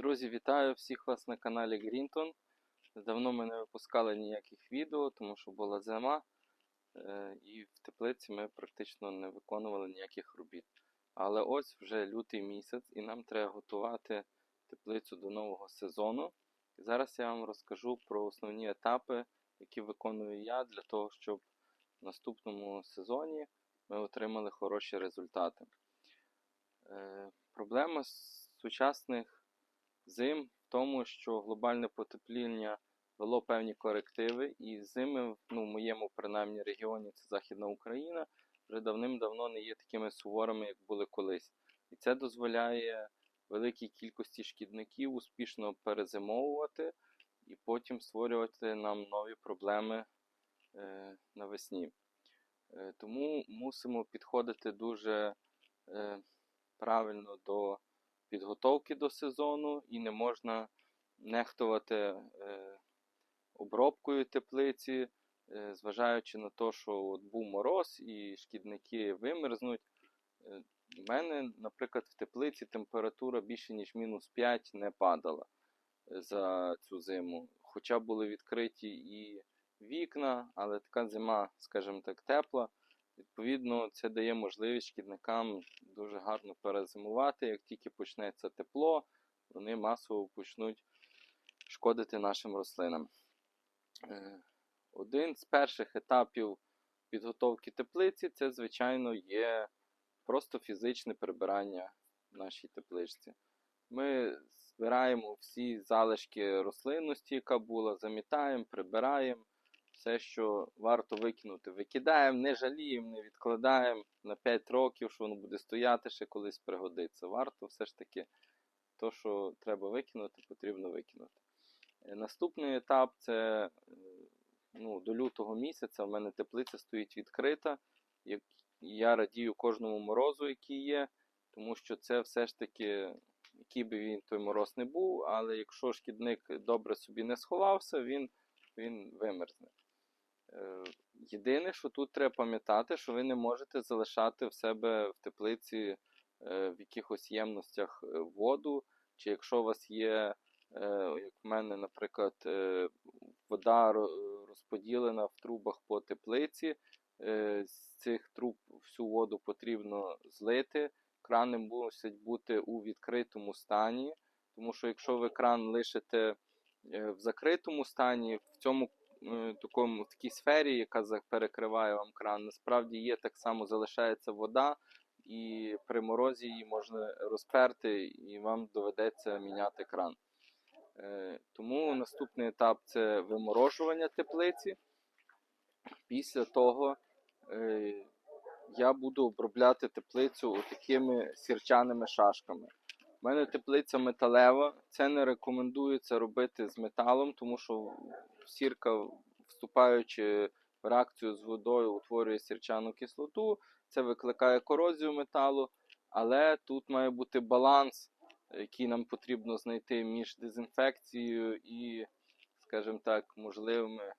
Друзі, вітаю всіх вас на каналі Грінтон. Давно ми не випускали ніяких відео, тому що була зима, е, і в теплиці ми практично не виконували ніяких робіт. Але ось вже лютий місяць, і нам треба готувати теплицю до нового сезону. І зараз я вам розкажу про основні етапи, які виконую я для того, щоб в наступному сезоні ми отримали хороші результати. Е, Проблема сучасних зим в тому, що глобальне потепління вело певні корективи, і зими, ну, в моєму принаймні регіоні, це Західна Україна, вже давним-давно не є такими суворими, як були колись. І це дозволяє великій кількості шкідників успішно перезимовувати і потім створювати нам нові проблеми е, навесні. Е, тому мусимо підходити дуже е, правильно до підготовки до сезону і не можна нехтувати е, обробкою теплиці, е, зважаючи на те, що от був мороз і шкідники вимерзнуть. Е, У мене, наприклад, в теплиці температура більше ніж мінус 5 не падала е, за цю зиму. Хоча були відкриті і вікна, але така зима, скажімо так, тепла. Відповідно, це дає можливість шкідникам дуже гарно перезимувати. Як тільки почнеться тепло, вони масово почнуть шкодити нашим рослинам. Е, Один з перших етапів підготовки теплиці це, звичайно, є просто фізичне прибирання в нашій тепличці. Ми збираємо всі залишки рослинності, яка була, замітаємо, прибираємо. Все, що варто викинути, викидаємо, не жаліємо, не відкладаємо на 5 років, що воно буде стояти, ще колись пригодиться. Варто все ж таки, то, що треба викинути, потрібно викинути. Е, Наступний етап це е, ну, до лютого місяця. У мене теплиця стоїть відкрита. Я радію кожному морозу, який є, тому що це все ж таки, який би він той мороз не був, але якщо шкідник добре собі не сховався, він, він вимерзне. Єдине, що тут треба пам'ятати, що ви не можете залишати в себе в теплиці е, в якихось ємностях е, воду, чи якщо у вас є, е, як в мене, наприклад, вода розподілена в трубах по теплиці, з цих труб всю воду потрібно злити. Крани мусять бути у відкритому стані, тому що якщо ви кран лишите в закритому стані, в цьому такому в такій сфері, яка перекриває вам кран, насправді є так само залишається вода, і при морозі її можна розперти, і вам доведеться міняти кран. Е, Тому наступний етап це виморожування теплиці. Після того е, я буду обробляти теплицю такими сірчаними шашками. У мене теплиця металева. Це не рекомендується робити з металом, тому що сірка, вступаючи в реакцію з водою, утворює сірчану кислоту. Це викликає корозію металу. Але тут має бути баланс, який нам потрібно знайти між дезінфекцією і, скажімо так, можливими е,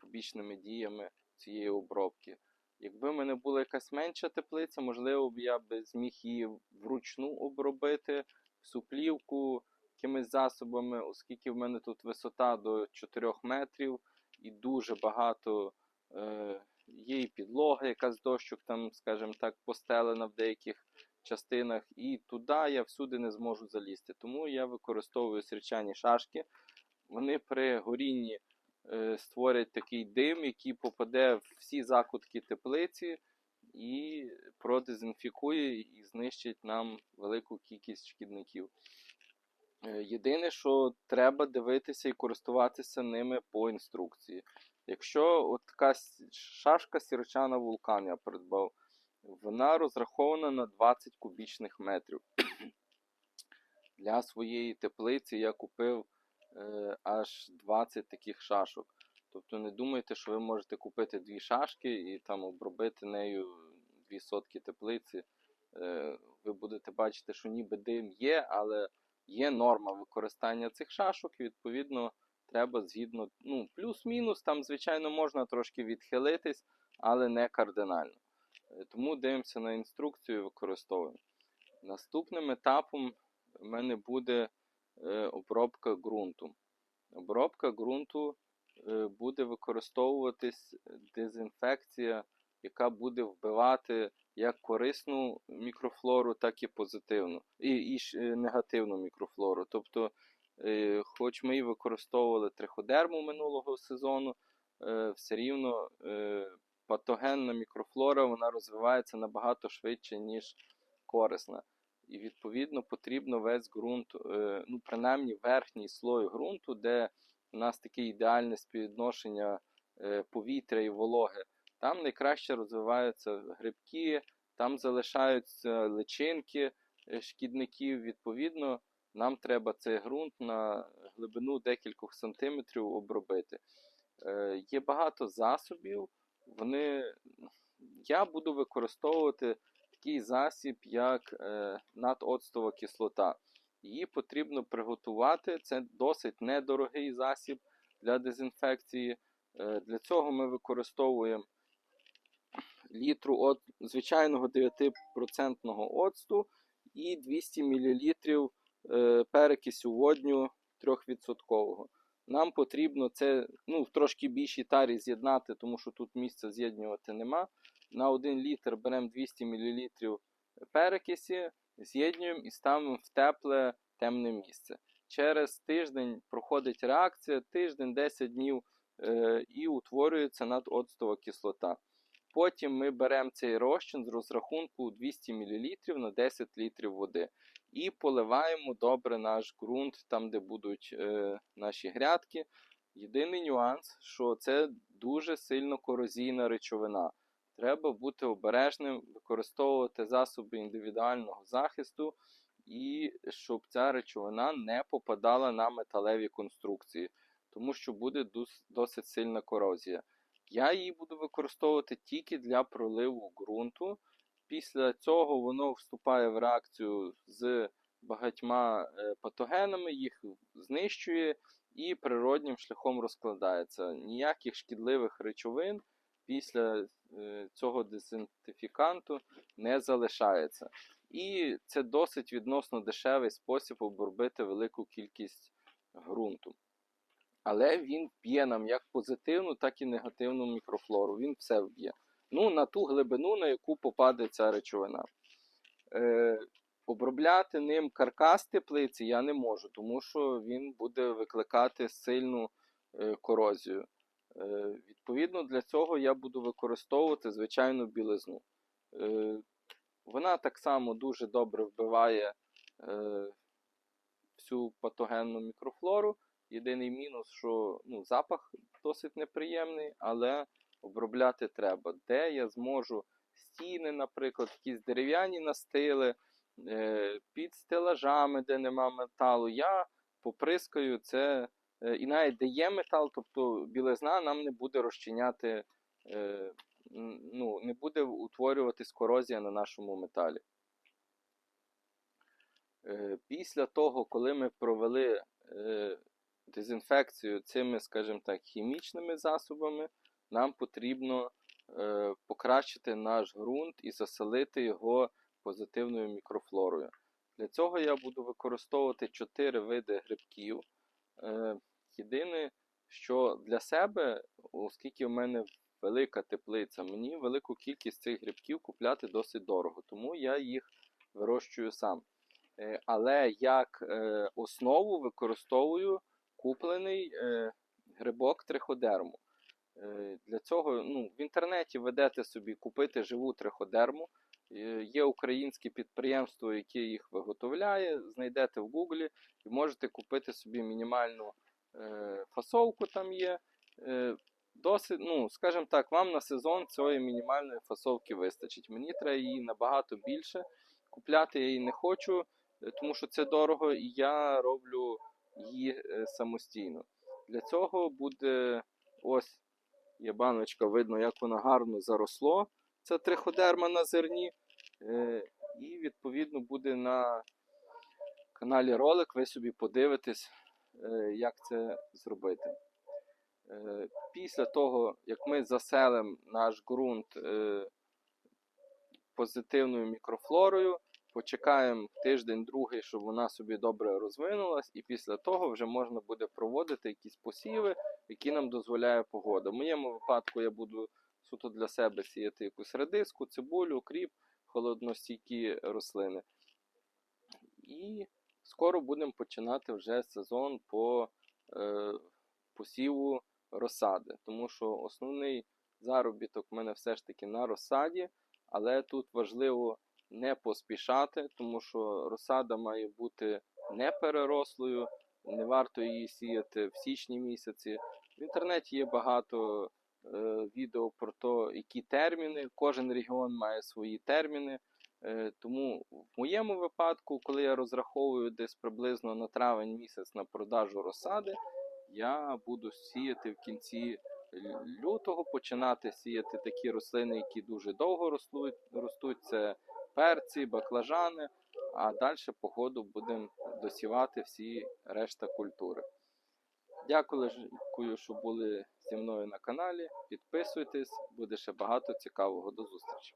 побічними діями цієї обробки. Якби в мене була якась менша теплиця, можливо б я би зміг її вручну обробити всю плівку якимись засобами, оскільки в мене тут висота до 4 метрів і дуже багато е, є і підлога, яка з дощок там, скажімо так, постелена в деяких частинах, і туди я всюди не зможу залізти. Тому я використовую сірчані шашки. Вони при горінні створять такий дим, який попаде в всі закутки теплиці і продезінфікує і знищить нам велику кількість шкідників. Е, Єдине, що треба дивитися і користуватися ними по інструкції. Якщо от така шашка сірчана вулкан я придбав, вона розрахована на 20 кубічних метрів. Для своєї теплиці я купив е, аж 20 таких шашок. Тобто не думайте, що ви можете купити дві шашки і там обробити нею дві сотки теплиці. Е, ви будете бачити, що ніби дим є, але є норма використання цих шашок, і відповідно треба згідно, ну, плюс-мінус, там, звичайно, можна трошки відхилитись, але не кардинально. Е, Тому дивимося на інструкцію і використовуємо. Наступним етапом в мене буде е, обробка ґрунту. Обробка ґрунту е, буде використовуватись дезінфекція, яка буде вбивати як корисну мікрофлору, так і позитивну, і, і е, негативну мікрофлору. Тобто, е, хоч ми і використовували триходерму минулого сезону, все рівно патогенна мікрофлора вона розвивається набагато швидше, ніж корисна. І відповідно потрібно весь ґрунт, е, ну принаймні верхній слой ґрунту, де у нас таке ідеальне співвідношення е, повітря і вологи. Там найкраще розвиваються грибки, там залишаються личинки е, шкідників. Відповідно, нам треба цей ґрунт на глибину декількох сантиметрів обробити. Є багато засобів. Вони... Я буду використовувати такий засіб, як е, надоцтова кислота. Її потрібно приготувати. Це досить недорогий засіб для дезінфекції. Е, для цього ми використовуємо літру от звичайного 9% оцту і 200 мл е, перекисю водню 3%. Нам потрібно це ну, в трошки більшій тарі з'єднати, тому що тут місця з'єднувати нема. На 1 літр беремо 200 мл перекисі, з'єднуємо і ставимо в тепле темне місце. Через тиждень проходить реакція, тиждень, 10 днів е, і утворюється надоцтова кислота. Потім ми беремо цей розчин з розрахунку 200 мл на 10 літрів води і поливаємо добре наш ґрунт, там, де будуть е, наші грядки. Єдиний нюанс, що це дуже сильно корозійна речовина. Треба бути обережним, використовувати засоби індивідуального захисту, і щоб ця речовина не попадала на металеві конструкції, тому що буде досить сильна корозія. Я її буду використовувати тільки для проливу ґрунту. Після цього воно вступає в реакцію з багатьма е, патогенами, їх знищує і природнім шляхом розкладається. Ніяких шкідливих речовин після е, цього дезінфіканту не залишається. І це досить відносно дешевий спосіб обробити велику кількість ґрунту. Але він вб'є нам як позитивну, так і негативну мікрофлору. Він все вб'є. Ну, на ту глибину, на яку попаде ця речовина. Е, обробляти ним каркас теплиці я не можу, тому що він буде викликати сильну е, корозію. Е, відповідно, для цього я буду використовувати звичайну білизну. Е, вона так само дуже добре вбиває е, всю патогенну мікрофлору. Єдиний мінус, що ну, запах досить неприємний, але обробляти треба. Де я зможу стіни, наприклад, якісь дерев'яні настили, під стелажами, де нема металу, я поприскаю це. Е, І навіть де є метал, тобто білизна нам не буде розчиняти, е, ну, не буде утворюватись корозія на нашому металі. Е, Після того, коли ми провели дезінфекцію цими, скажімо так, хімічними засобами, нам потрібно покращити наш ґрунт і заселити його позитивною мікрофлорою. Для цього я буду використовувати 4 види грибків. Е, єдине, що для себе, оскільки в мене велика теплиця, мені велику кількість цих грибків купляти досить дорого, тому я їх вирощую сам. Е, але як е, основу використовую куплений грибок триходерму. Для цього ну, в інтернеті ведете собі купити живу триходерму. Е, Є українське підприємство, яке їх виготовляє. Знайдете в Гуглі і можете купити собі мінімальну е, фасовку там є. Е, Досить, ну, скажімо так, вам на сезон цієї мінімальної фасовки вистачить. Мені треба її набагато більше. Купляти я її не хочу, тому що це дорого, і я роблю її самостійно. Для цього буде ось є баночка, видно, як вона гарно заросло. Це триходерма на зерні. Е, І відповідно буде на каналі ролик. Ви собі подивитесь, е, як це зробити. Е, Після того, як ми заселимо наш ґрунт позитивною мікрофлорою, почекаємо тиждень-другий, щоб вона собі добре розвинулась, і після того вже можна буде проводити якісь посіви, які нам дозволяє погода. В моєму випадку я буду суто для себе сіяти якусь редиску, цибулю, кріп, холодностійкі рослини. І скоро будемо починати вже сезон по е, посіву розсади, тому що основний заробіток в мене все ж таки на розсаді, але тут важливо не поспішати, тому що розсада має бути не перерослою, не варто її сіяти в січні місяці. В інтернеті є багато відео про те, які терміни. Кожен регіон має свої терміни. Е, тому в моєму випадку, коли я розраховую десь приблизно на травень місяць на продажу розсади, я буду сіяти в кінці лютого, починати сіяти такі рослини, які дуже довго ростуть. ростуть це перці, баклажани, а далі по ходу будемо досівати всі решта культури. Дякую, що були зі мною на каналі. Підписуйтесь, буде ще багато цікавого. До зустрічі!